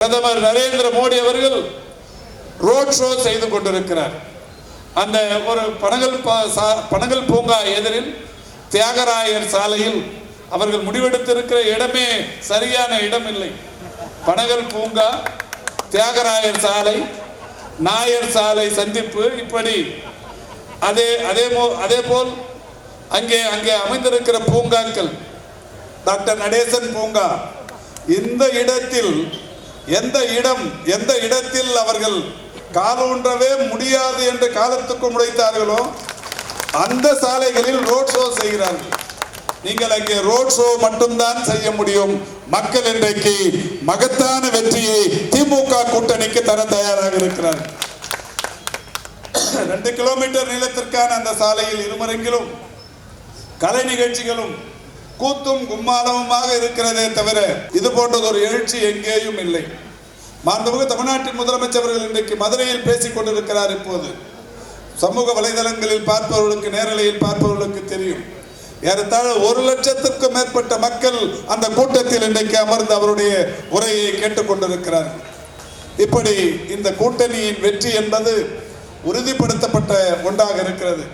பிரதமர் நரேந்திர மோடி அவர்கள் road show செய்து கொண்டிருக்கிறார். அந்த ஒரு பனகல் சா- பனகல் பூங்கா எதிரில் தியாகராயர் சாலையில் அவர்கள் முடிவெடுத்திருக்கிற இடமே சரியான இடம் இல்லை பனகல் பூங்கா தியாகராயர் சாலை நாயர் சாலை சந்திப்பு இப்படி. அதே அதே மோ- அதே போல் அங்கே அங்கே அமைந்திருக்கிற பூங்காக்கள். டாக்டர் நடேசன் பூங்கா. இந்த இடத்தில் எந்த இடம் எந்த இடத்தில் அவர்கள் காலூன்றவே முடியாது என்று காலத்துக்கு முடைத்தார்களோ அந்த சாலைகளில் ரோட் ஷோ செய்கிறார்கள். நீங்கள் அங்கே ரோட் ஷோ மட்டும்தான் செய்ய முடியும். மக்கள் இன்றைக்கு மகத்தான வெற்றியை திமுக கூட்டணிக்கு தர தயாராக இருக்கிறார் ரெண்டு கிலோமீட்டர் நீளத்திற்கான அந்த சாலையில் இருமருங்கிலும் கலை நிகழ்ச்சிகளும் கூத்தும் கும்மாளமுமாக இருக்கிறதே தவிர இது போன்றது ஒரு எழுச்சி எங்கேயும் இல்லை. மாண்புமிகு தமிழ்நாட்டின் முதலமைச்சர் அவர்கள் இன்றைக்கு மதுரையில் பேசிக் கொண்டிருக்கிறார் இப்போது. சமூக வலைதளங்களில் பார்ப்பவர்களுக்கு நேரலையில் பார்ப்பவர்களுக்கு தெரியும். ஏறத்தாழ ஒரு லட்சத்திற்கும் மேற்பட்ட மக்கள் அந்த கூட்டத்தில் இன்றைக்கு அமர்ந்து அவருடைய உரையை கேட்டுக்கொண்டிருக்கிறார் இப்படி இந்த கூட்டணியின் வெற்றி என்பது உறுதிப்படுத்தப்பட்ட ஒன்றாக இருக்கிறது.